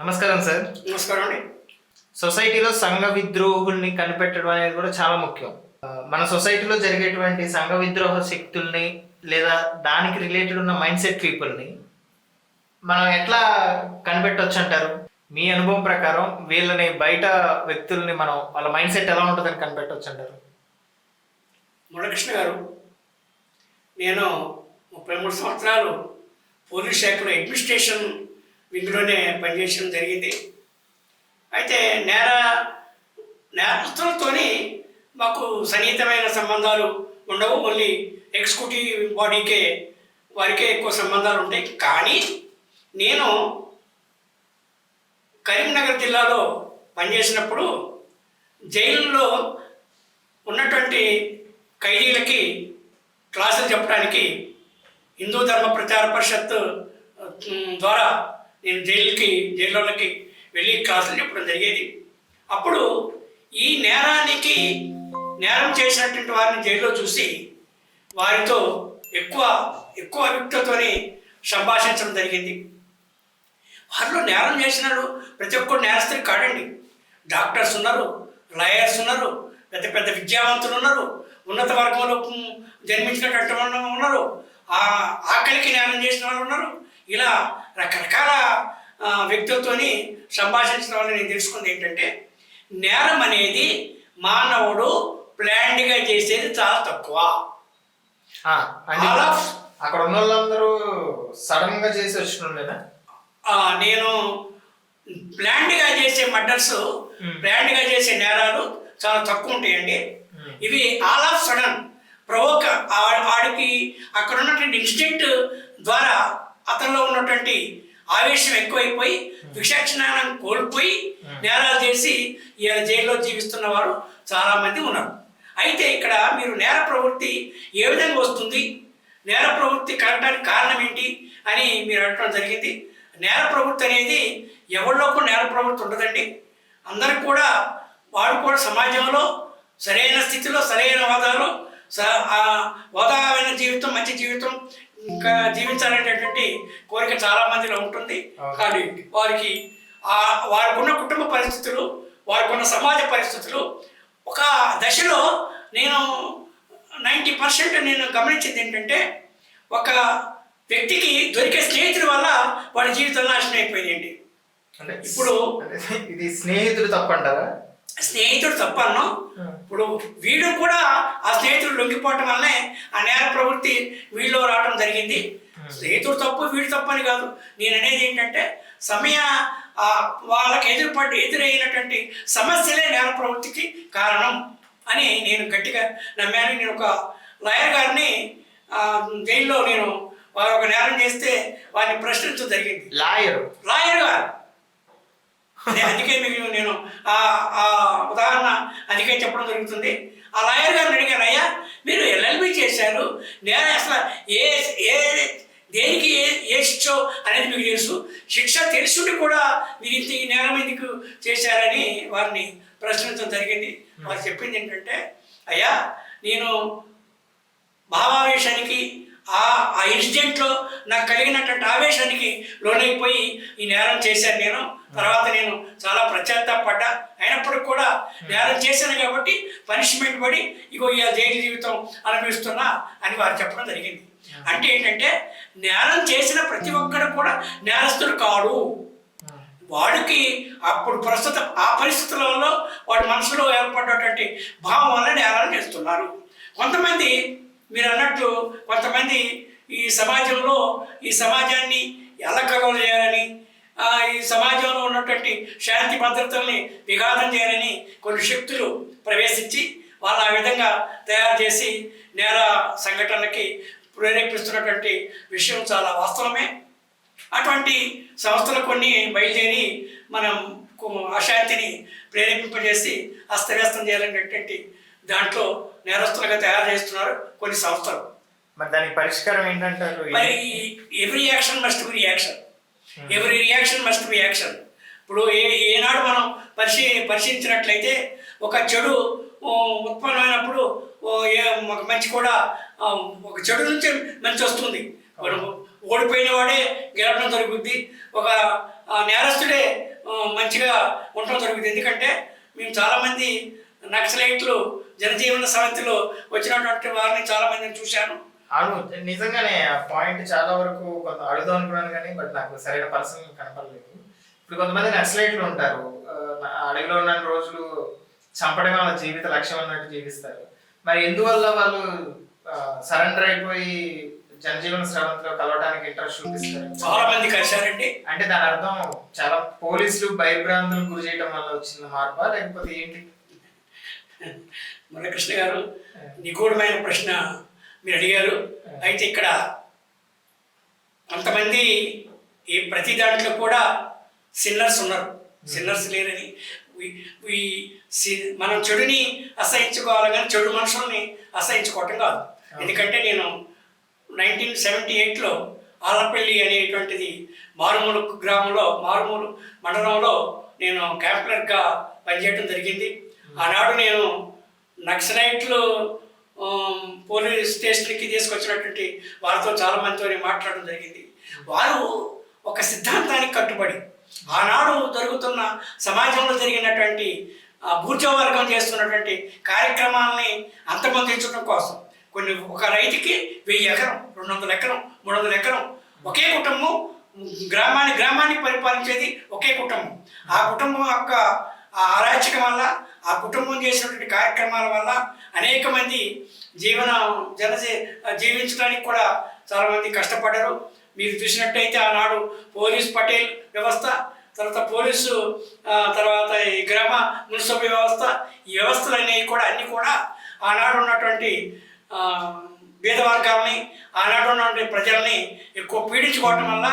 నమస్కారం సార్. నమస్కారం అండి. సొసైటీలో సంఘ విద్రోహుల్ని కనిపెట్టడం అనేది కూడా చాలా ముఖ్యం. మన సొసైటీలో జరిగేటువంటి సంఘ విద్రోహ శక్తుల్ని లేదా దానికి రిలేటెడ్ ఉన్న మైండ్ సెట్ పీపుల్ని మనం ఎట్లా కనిపెట్టవచ్చు అంటారు? మీ అనుభవం ప్రకారం వీళ్ళని బయట వ్యక్తుల్ని మనం వాళ్ళ మైండ్ సెట్ ఎలా ఉంటుందని కనిపెట్టవచ్చు అంటారు? మురళకృష్ణ గారు నేను ముప్పై మూడు సంవత్సరాలు పోలీస్ శాఖలో అడ్మినిస్ట్రేషన్ వింగ్లోనే పనిచేయడం జరిగింది. అయితే నేర నేరస్తులతోని మాకు సన్నిహితమైన సంబంధాలు ఉండవు. ఓన్లీ ఎగ్జిక్యూటివ్ బాడీకే వారికే ఎక్కువ సంబంధాలు ఉంటాయి. కానీ నేను కరీంనగర్ జిల్లాలో పనిచేసినప్పుడు జైలులో ఉన్నటువంటి ఖైదీలకి క్లాసులు చెప్పడానికి హిందూ ధర్మ ప్రచార పరిషత్ ద్వారా నేను జైలుకి జైల్లోకి వెళ్ళి క్లాసులు చెప్పడం జరిగేది. అప్పుడు ఈ నేరానికి నేరం చేసినటువంటి వారిని జైల్లో చూసి వారితో ఎక్కువ ఎక్కువ వ్యక్తితోని సంభాషించడం జరిగింది. వారిలో నేరం చేసినాడు ప్రతి ఒక్కరు నేరస్తులు కాడండి డాక్టర్స్ ఉన్నారు లాయర్స్ ఉన్నారు పెద్ద పెద్ద విద్యావంతులు ఉన్నారు ఉన్నత వర్గంలో జన్మించినటువంటి ఉన్నారు ఆ ఆకలికి నేరం చేసిన వాళ్ళు ఉన్నారు. ఇలా రకరకాల ఆ, వ్యక్తులతోని సంభాషించడం వల్ల నేను తెలుసుకుంది ఏంటంటే నేరం అనేది మానవుడు ప్లాన్డ్గా చేసేది చాలా తక్కువ అక్కడ ఉన్న వాళ్ళందరూ సడన్గా చేసి వచ్చిన నేను ప్లాన్డ్గా చేసే మర్డర్స్. ప్లాన్డ్గా చేసే నేరాలు చాలా తక్కువ ఉంటాయండి. ఇవి ఆల్ ఆఫ్ సడన్ ప్రవోక్ ఆడికి అక్కడ ఉన్నటువంటి ఇన్స్టింక్ట్ ద్వారా అతనిలో ఉన్నటువంటి ఆవేశం ఎక్కువైపోయి విచక్షణానం కోల్పోయి నేరాలు చేసి ఇలా జైల్లో జీవిస్తున్న వారు చాలామంది ఉన్నారు. అయితే ఇక్కడ మీరు నేర ప్రవృత్తి ఏ విధంగా వస్తుంది? నేర ప్రవృత్తి కలగడానికి కారణం ఏంటి అని మీరు అడగడం జరిగింది. నేర ప్రవృత్తి అనేది ఎవరిలో కూడా నేర ప్రవృత్తి ఉండదండి. అందరికి కూడా వాడు కూడా సమాజంలో సరైన స్థితిలో సరైన హోదాలో హోదామైన జీవితం మంచి జీవితం ఇంకా జీవించాలనేటటువంటి కోరిక చాలా మందిలో ఉంటుంది. కానీ వారికి ఆ వారికి ఉన్న కుటుంబ పరిస్థితులు వారికి ఉన్న సమాజ పరిస్థితులు ఒక దశలో నేను నైంటీ పర్సెంట్ నేను గమనించింది ఏంటంటే ఒక వ్యక్తికి దొరికే స్నేహితుల వల్ల వాడి జీవితం నాశనం అయిపోయింది అంటే ఇప్పుడు- ఇది స్నేహితుడు తప్పంటారా? స్నేహితుడు తప్పను ఇప్పుడు వీడు కూడా ఆ స్నేహితుడు లొంగిపోవటం వల్లనే ఆ నేర ప్రవృత్తి వీళ్ళు రావడం జరిగింది. స్నేహితుడు తప్పు వీడు తప్పు అని కాదు. నేను అనేది ఏంటంటే సమయ వాళ్ళకి ఎదురుపడి ఎదురైనటువంటి సమస్యలే నేర ప్రవృత్తికి కారణం అని నేను గట్టిగా నమ్మాను. నేను ఒక లాయర్ గారిని జైల్లో నేను వారు ఒక నేరం చేస్తే వారిని ప్రశ్నించడం జరిగింది. లాయర్. లాయర్ గారు. అదే అందుకే మీకు నేను ఆ ఉదాహరణ అందుకే చెప్పడం జరుగుతుంది. ఆ లాయర్ గారిని అడిగాను అయ్యా మీరు ఎల్ఎల్బి చేశారు. నేను అసలు ఏ ఏ దేనికి ఏ ఏ శిక్ష అనేది మీకు తెలుసు. శిక్ష తెలుసుండి కూడా మీరు ఇంత ఈ నేరం ఎందుకు చేశారని వారిని ప్రశ్నించడం జరిగింది. వారు చెప్పింది ఏంటంటే అయ్యా నేను భావావేశానికి ఆ ఆ ఇన్సిడెంట్లో నాకు కలిగినటువంటి ఆవేశానికి లోనైపోయి ఈ నేరం చేశాను నేను. తర్వాత నేను చాలా పడ్డా అయినప్పటికి కూడా నేరం చేశాను కాబట్టి పనిష్మెంట్ పడి ఇగో ఇవాళ జైలు జీవితం అనుభవిస్తున్నా అని వారు చెప్పడం జరిగింది. అంటే ఏంటంటే నేరం చేసిన ప్రతి ఒక్కరు కూడా నేరస్తుడు కాడు. వాడికి అప్పుడు ప్రస్తుతం ఆ పరిస్థితులలో వాడి మనసులో ఏర్పడినటువంటి భావం వల్ల నేరాలు చేస్తున్నారు. కొంతమంది మీరు అన్నట్టు కొంతమంది ఈ సమాజంలో ఈ సమాజాన్ని ఎల్లకలం చేయాలని ఈ సమాజంలో ఉన్నటువంటి శాంతి భద్రతల్ని విఘాతం చేయాలని కొన్ని శక్తులు ప్రవేశించి వాళ్ళు ఆ విధంగా తయారు చేసి నేర సంఘటనలకి ప్రేరేపిస్తున్నటువంటి విషయం చాలా వాస్తవమే. అటువంటి సంస్థలు కొన్ని బయలుదేరి మనం అశాంతిని ప్రేరేపింపజేసి అస్తవ్యస్తం చేయాలనేటువంటి దాంట్లో నేరస్తులుగా తయారు చేస్తున్నారు కొన్ని సంస్థలు. మరి దానికి పరిష్కారం ఏంటంటారు? మరి every action must be reaction every reaction must be action. ఇప్పుడు ఏ ఏనాడు మనం పరిశీ పరిశీలించినట్లయితే ఒక చెడు ఉత్పన్నమైనప్పుడు ఒక మంచి కూడా ఒక చెడు నుంచి మంచి వస్తుంది. ఓడిపోయిన వాడే గెలవడం జరుగుద్ది. ఒక నేరస్తుడే మంచిగా ఉండటం జరుగుతుంది ఎందుకంటే మేము చాలామంది నక్సలైట్లు జనజీవన సమితిలో వచ్చినటువంటి వారిని చాలామందిని చూశాను. అవును నిజంగానే ఆ పాయింట్ చాలా వరకు కొంత అడుగుదాం అనుకున్నాను కానీ బట్ నాకు సరైన పర్సన్ కనపడలేదు. ఇప్పుడు కొంతమంది నక్సలైట్లు ఉంటారు. అడవిలో ఉన్న రోజులు చంపడమే వాళ్ళ జీవిత లక్ష్యం అన్నట్టు జీవిస్తారు. మరి ఎందువల్ల వాళ్ళు సరెండర్ అయిపోయి జనజీవన స్రవంతిలో కలవడానికి ఇంట్రెస్ట్ చూపిస్తారు? చాలా మంది కలిశారండి. అంటే దాని అర్థం చాలా పోలీసులు భయభ్రాంతులు గురి చేయడం వల్ల వచ్చిన మార్పా? లేకపోతే ఏంటి? మురళీకృష్ణ గారు నిగూఢమైన ప్రశ్న మీరు అడిగారు. అయితే ఇక్కడ కొంతమంది ఈ ప్రతి దాంట్లో కూడా సిన్నర్స్ ఉన్నారు. సిన్నర్స్ లేరని. మనం చెడుని అసహించుకోవాలి కానీ చెడు మనుషుల్ని అసహించుకోవటం కాదు. ఎందుకంటే నేను నైన్టీన్ సెవెంటీ ఎయిట్లో ఆలపల్లి అనేటువంటిది మారుమూల గ్రామంలో మారుమూల మండలంలో నేను క్యాంప్లర్గా పనిచేయడం జరిగింది. ఆనాడు నేను నక్సలైట్లు పోలీస్ స్టేషన్కి తీసుకొచ్చినటువంటి వారితో చాలా మందితో మాట్లాడడం జరిగింది. వారు ఒక సిద్ధాంతానికి కట్టుబడి ఆనాడు జరుగుతున్న సమాజంలో జరిగినటువంటి వర్గం చేస్తున్నటువంటి కార్యక్రమాలని అంతమొందించడం కోసం కొన్ని ఒక రైతుకి వెయ్యి ఎకరం రెండు వందల ఎకరం మూడు వందల ఎకరం ఒకే కుటుంబం గ్రామాన్ని గ్రామాన్ని పరిపాలించేది ఒకే కుటుంబం. ఆ కుటుంబం యొక్క అరాచకం వల్ల ఆ కుటుంబం చేసినటువంటి కార్యక్రమాల వల్ల అనేక మంది జీవన జన జీవించడానికి కూడా చాలామంది కష్టపడ్డారు. మీరు చూసినట్టయితే ఆనాడు పోలీస్ పటేల్ వ్యవస్థ తర్వాత పోలీసు తర్వాత ఈ గ్రామ మున్సిపల్ వ్యవస్థ ఈ వ్యవస్థలు అనేవి కూడా అన్నీ కూడా ఆనాడు ఉన్నటువంటి ఆ, పేద వర్గాలని ఆనాడు ఉన్నటువంటి ప్రజల్ని ఎక్కువ పీడించుకోవటం వల్ల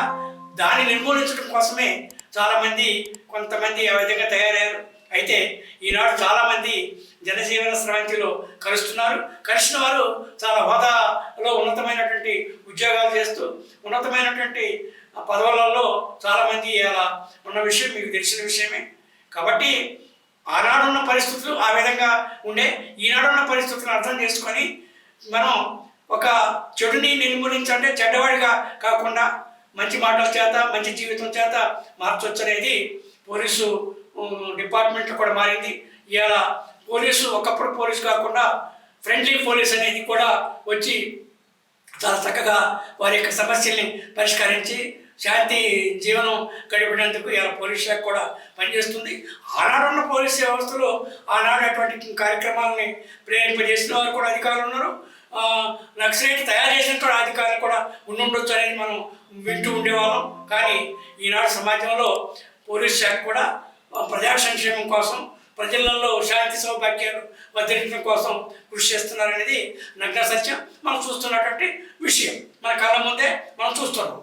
దాన్ని నిర్మూలించడం కోసమే చాలామంది కొంతమంది ఆ విధంగా తయారయ్యారు. అయితే ఈనాడు చాలామంది జనజీవన స్రవంతిలో కలుస్తున్నారు కలిసిన వారు చాలా హోదాలో ఉన్నతమైనటువంటి ఉద్యోగాలు చేస్తూ ఉన్నతమైనటువంటి పదవులలో చాలామంది ఇలా ఉన్న విషయం మీకు తెలిసిన విషయమే. కాబట్టి ఆనాడున్న పరిస్థితులు ఆ విధంగా ఉండే ఈనాడున్న పరిస్థితులను అర్థం చేసుకొని మనం ఒక చెడుని నిర్మూలించాలంటే చెడ్డవాడిగా కాకుండా మంచి మాటల చేత మంచి జీవితం చేత మార్చొచ్చు అనేది పోలీసు డిపార్ట్మెంట్ కూడా మారింది. ఇవాళ పోలీసు ఒకప్పుడు పోలీసు కాకుండా ఫ్రెండ్లీ పోలీస్ అనేది కూడా వచ్చి చాలా చక్కగా వారి యొక్క సమస్యల్ని పరిష్కరించి శాంతి జీవనం గడిపినందుకు ఇలా పోలీస్ శాఖ కూడా పనిచేస్తుంది. ఆనాడున్న పోలీస్ వ్యవస్థలో ఆనాడు అటువంటి కార్యక్రమాలని ప్రేరేపజేసిన వారు కూడా అధికారులు ఉన్నారు. నక్సలైట్ తయారు చేసిన కూడా అధికారులు కూడా ఉండుండొచ్చు అనేది మనం వింటూ ఉండేవాళ్ళం. కానీ ఈనాడు సమాజంలో పోలీస్ శాఖ కూడా ప్రజా సంక్షేమం కోసం ప్రజలలో శాంతి సౌభాగ్యాలు వర్ధించడం కోసం కృషి చేస్తున్నారనేది నగ్న సత్యం. మనం చూస్తున్నటువంటి విషయం. మన కళ్ళ ముందే మనం చూస్తున్నాం.